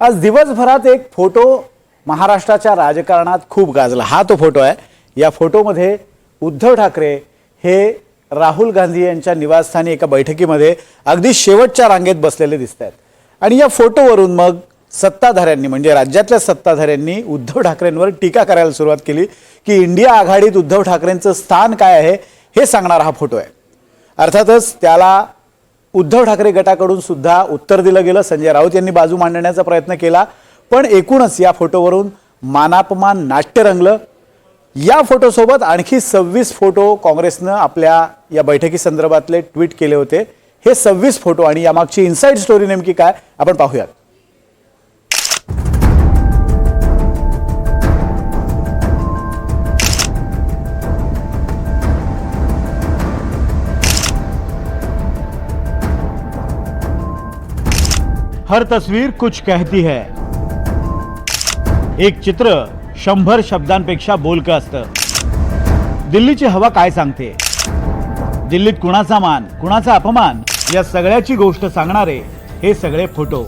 आज दिवसभरात एक फोटो महाराष्ट्राच्या राजकारणात खूप गाजला. हा तो फोटो आहे. या फोटोमध्ये उद्धव ठाकरे हे राहुल गांधी यांच्या निवासस्थानी एका बैठकीमध्ये अगदी शेवटच्या रांगेत बसलेले दिसत आहेत आणि या फोटोवरून मग सत्ताधाऱ्यांनी म्हणजे राज्यातल्या सत्ताधाऱ्यांनी उद्धव ठाकरेंवर टीका करायला सुरुवात केली की इंडिया आघाडीत उद्धव ठाकरेंचं स्थान काय आहे हे सांगणारा हा फोटो आहे. अर्थातच त्याला उद्धव ठाकरे गटाकडून सुद्धा उत्तर दिलं गेलं. संजय राऊत यांनी बाजू मांडण्याचा प्रयत्न केला. पण एकूणच या फोटोवरून मानापमान नाट्य रंगलं. या फोटोसोबत आणखी सव्वीस फोटो काँग्रेसनं आपल्या या बैठकीसंदर्भातले ट्विट केले होते. हे सव्वीस फोटो आणि यामागची इन्साईड स्टोरी नेमकी काय? आपण पाहूयात. हर तस्वीर कुछ कहती है। एक चित्र शंभर शब्दांपेक्षा बोलकं असतं। दिल्लीची हवा काय सांगते? दिल्लीत कुणाचा मान कुणाचा अपमान? या सगळ्याची गोष्ट सांगणारे हे सगळे फोटो.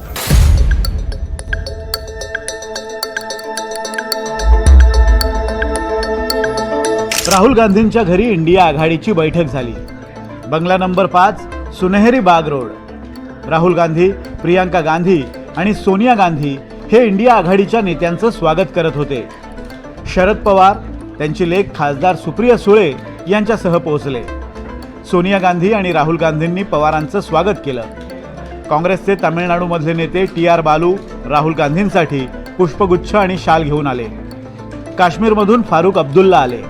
राहुल गांधींच्या घरी इंडिया आघाडीची बैठक झाली. बंगला नंबर पाच सुनेहरी बाग रोड. राहुल गांधी प्रियांका गांधी आणि सोनिया गांधी हे इंडिया आघाडीच्या नेत्यांचं स्वागत करत होते. शरद पवार त्यांची लेख खासदार सुप्रिया सुळे यांच्यासह पोहोचले. सोनिया गांधी आणि राहुल गांधींनी पवारांचं स्वागत केलं. काँग्रेसचे तामिळनाडूमधले नेते टी आर बालू राहुल गांधींसाठी पुष्पगुच्छ आणि शाल घेऊन आले. काश्मीरमधून फारुख अब्दुल्ला आले.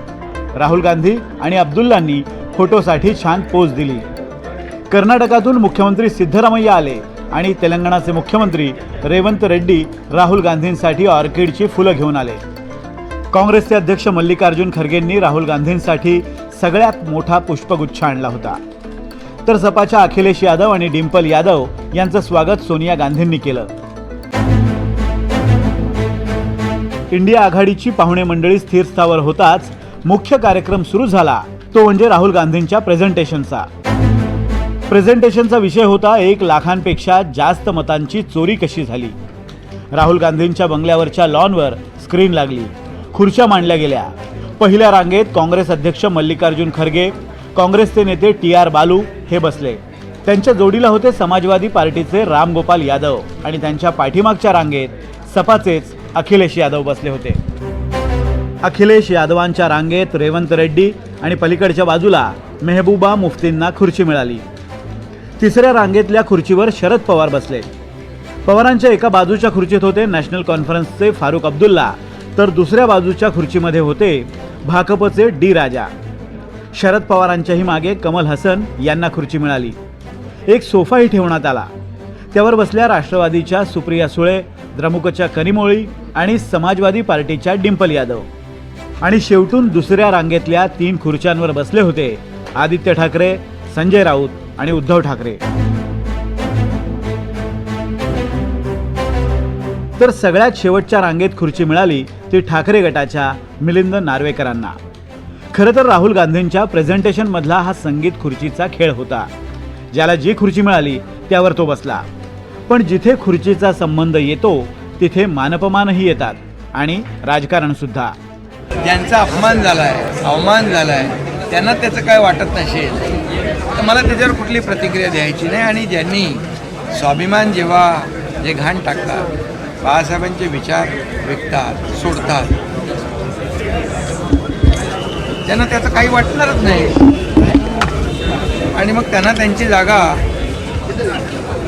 राहुल गांधी आणि अब्दुल्लांनी फोटोसाठी छान पोज दिली. कर्नाटकातून मुख्यमंत्री सिद्धरामय्या आले आणि तेलंगणाचे मुख्यमंत्री रेवंत रेड्डी राहुल गांधींसाठी ऑर्किडची फुलं घेऊन आले. काँग्रेसचे अध्यक्ष मल्लिकार्जुन खरगेंनी राहुल गांधींसाठी सगळ्यात मोठा पुष्पगुच्छ आणला होता. तर सपाच्या अखिलेश यादव आणि डिंपल यादव यांचं स्वागत सोनिया गांधींनी केलं. इंडिया आघाडीची पाहुणे मंडळी स्थिरस्थावर होताच मुख्य कार्यक्रम सुरू झाला तो म्हणजे राहुल गांधींच्या प्रेझेंटेशनचा. प्रेझेंटेशनचा विषय होता एक लाखांपेक्षा जास्त मतांची चोरी कशी झाली? राहुल गांधींच्या बंगल्यावरच्या लॉनवर स्क्रीन लागली. खुर्च्या मांडल्या गेल्या. पहिल्या रांगेत काँग्रेस अध्यक्ष मल्लिकार्जुन खरगे काँग्रेसचे नेते टी आर बालू हे बसले. त्यांच्या जोडीला होते समाजवादी पार्टीचे रामगोपाल यादव आणि त्यांच्या पाठीमागच्या रांगेत सपाचेच अखिलेश यादव बसले होते. अखिलेश यादवांच्या रांगेत रेवंत रेड्डी आणि पलीकडच्या बाजूला मेहबूबा मुफ्तींना खुर्ची मिळाली. तिसऱ्या रांगेतल्या खुर्चीवर शरद पवार बसले. पवारांच्या एका बाजूच्या खुर्चीत होते नॅशनल कॉन्फरन्सचे फारुख अब्दुल्ला तर दुसऱ्या बाजूच्या खुर्चीमध्ये होते भाकपचे डी राजा. शरद पवारांच्याही मागे कमल हसन यांना खुर्ची मिळाली. एक सोफाही ठेवण्यात आला. त्यावर बसल्या राष्ट्रवादीच्या सुप्रिया सुळे द्रमुकच्या कनिमोळी आणि समाजवादी पार्टीच्या डिंपल यादव. आणि शेवटून दुसऱ्या रांगेतल्या तीन खुर्च्यांवर बसले होते आदित्य ठाकरे संजय राऊत. आणि उद्धव ठाकरे. तर सगळ्यात शेवटच्या रांगेत खुर्ची मिळाली ती ठाकरे गटाच्या मिलिंद नार्वेकरांना. खरं तर राहुल गांधींच्या प्रेझेंटेशन मधला हा संगीत खुर्चीचा खेळ होता. ज्याला जी खुर्ची मिळाली त्यावर तो बसला. पण जिथे खुर्चीचा संबंध येतो तिथे मानपमानही येतात आणि राजकारण सुद्धा. ज्यांचा अपमान झालाय अवमान झालाय त्यांना त्याचं काय वाटत नसेल तर मला त्याच्यावर कुठली प्रतिक्रिया द्यायची नाही आणि ज्यांनी स्वाभिमान जेव्हा जे घाण टाकतात बाळासाहेबांचे विचार विकतात सोडतात त्यांना त्याचं काही वाटणारच नाही. आणि मग त्यांना त्यांची जागा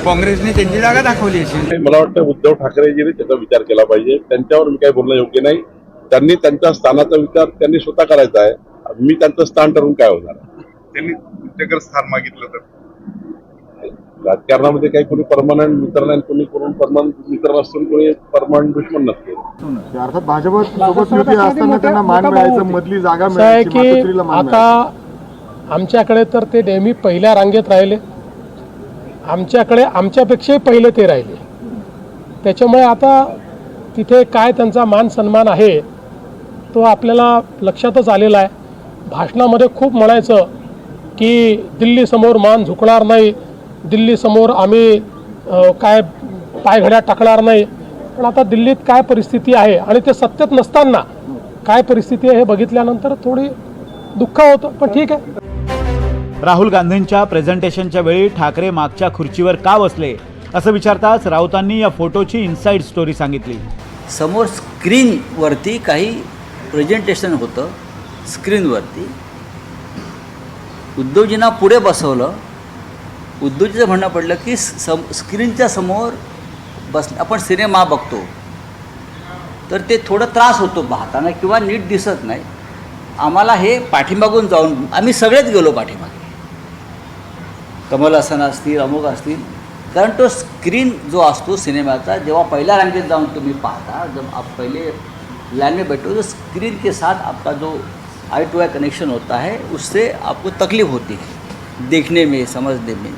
काँग्रेसने त्यांची जागा दाखवली असेल. मला वाटतं उद्धव ठाकरेजीने त्याचा विचार केला पाहिजे. त्यांच्यावर मी काही बोलणं योग्य नाही. त्यांनी त्यांच्या स्थानाचा विचार त्यांनी स्वतः करायचा आहे. मी त्यांचं स्थान ठरवून काय होणार? त्यांनी तुमच्याकडे स्थान मागितलं तर? राजकारणामध्ये काही कोणी परमनंट मित्र नाही कोणी कोण परमनंट मित्र नसून कोणी परमनंट दुश्मन नसते. अर्थात भाजप सोबत युती असताना त्यांना मान मिळायचं मधली जागा असं आहे मिळायची की मिळायचा. आता आमच्याकडे तर ते नेहमी पहिल्या रांगेत राहिले. आमच्याकडे आमच्यापेक्षाही पहिले ते राहिले. त्याच्यामुळे आता तिथे काय त्यांचा मान सन्मान आहे तो आपल्याला लक्षातच आलेला आहे. भाषणामध्ये खूप म्हणायचं की दिल्लीसमोर मान झुकणार नाही दिल्लीसमोर आम्ही काय पायघड्या टाकणार नाही. पण आता दिल्लीत काय परिस्थिती आहे आणि ते सत्तेत नसताना काय परिस्थिती आहे हे बघितल्यानंतर थोडी दुःख होतं पण ठीक आहे. राहुल गांधींच्या प्रेझेंटेशनच्या वेळी ठाकरे मागच्या खुर्चीवर का बसले? असं विचारताच राऊतांनी या फोटोची इनसाईड स्टोरी सांगितली. समोर स्क्रीनवरती काही प्रेझेंटेशन होतं स्क्रीनवरती. उद्धवजींना पुढे बसवलं. उद्धवजीचं म्हणणं पडलं की सम स्क्रीनच्या समोर बस आपण सिनेमा बघतो. तर ते थोडं त्रास होतो पाहताना किंवा नीट दिसत नाही. आम्हाला हे पाठीमागून जाऊन आम्ही सगळेच गेलो पाठीमागे. कमल हसन असतील अमुक असतील. कारण तो स्क्रीन जो असतो सिनेमाचा जेव्हा पहिल्या रांगेत जाऊन तुम्ही पाहता जब आप पहिले लाइन में बैठो तो स्क्रीन के साथ आपका जो आई टू आई कनेक्शन होता है उससे आपको तकलीफ होती है देखने में समझने में।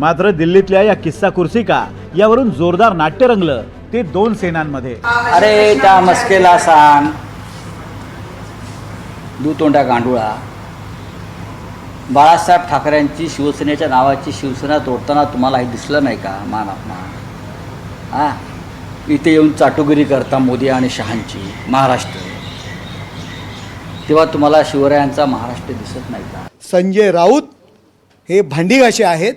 मात्र दिल्लीतल्या या किस्सा कुर्सी का यावरून जोरदार नाट्य रंगलं ते दोन सेनांमध्ये. अरे त्या मस्केला सांग. दुतोंडा गांडुळा. बाळासाहेब ठाकरेंची शिवसेनेच्या नावाची शिवसेना तोडताना तुम्हाला हे दिसलं नाही का? मान अपमान. हां? इथे येऊन चाटुगिरी करता मोदी आणि शहांची महाराष्ट्र. तेव्हा तुम्हाला शिवरायांचा महाराष्ट्र दिसत नाही का? संजय राऊत हे भांडी घासे आहेत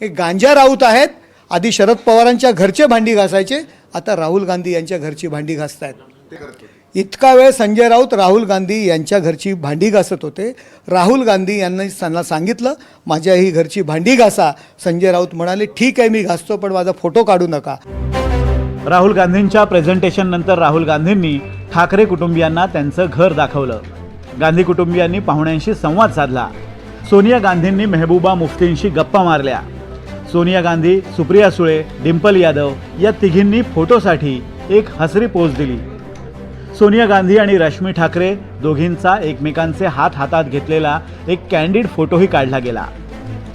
हे गांजा राऊत आहेत आधी शरद पवारांच्या घरचे भांडी घासायचे आता राहुल गांधी यांच्या घरची भांडी घासतायत इतका वेळ संजय राऊत राहुल गांधी यांच्या घरची भांडी घासत होते. राहुल गांधी यांनी त्यांना सांगितलं माझ्या ही घरची भांडी घासा संजय राऊत म्हणाले ठीक आहे मी घासतो पण माझा फोटो काढू नका. राहुल गांधींच्या प्रेझेंटेशन नंतर राहुल गांधींनी ठाकरे कुटुंबियांना त्यांचं घर दाखवलं. गांधी कुटुंबियांनी पाहुण्यांशी संवाद साधला. सोनिया गांधींनी मेहबूबा मुफ्तींशी गप्पा मारल्या. सोनिया गांधी सुप्रिया सुळे डिंपल यादव या तिघींनी फोटोसाठी एक हसरी पोज दिली. सोनिया गांधी आणि रश्मी ठाकरे दोघींचा एकमेकांचे हात हातात घेतलेला एक कॅन्डिड फोटोही काढला गेला.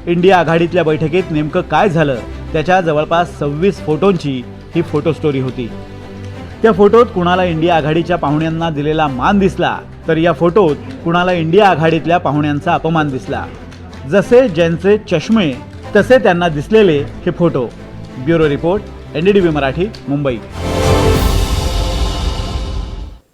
इंडिया आघाडीतल्या बैठकीत नेमकं काय झालं त्याच्या जवळपास सव्वीस फोटोंची ही फोटो स्टोरी होती. त्या फोटोत कुणाला इंडिया आघाडीच्या पाहुण्यांना दिलेला मान दिसला तर या फोटोत कुणाला इंडिया आघाडीतल्या पाहुण्यांचा अपमान दिसला. जसे ज्यांचे चष्मे तसे त्यांना दिसलेले हे photo. Bureau report N D T V Marathi Mumbai.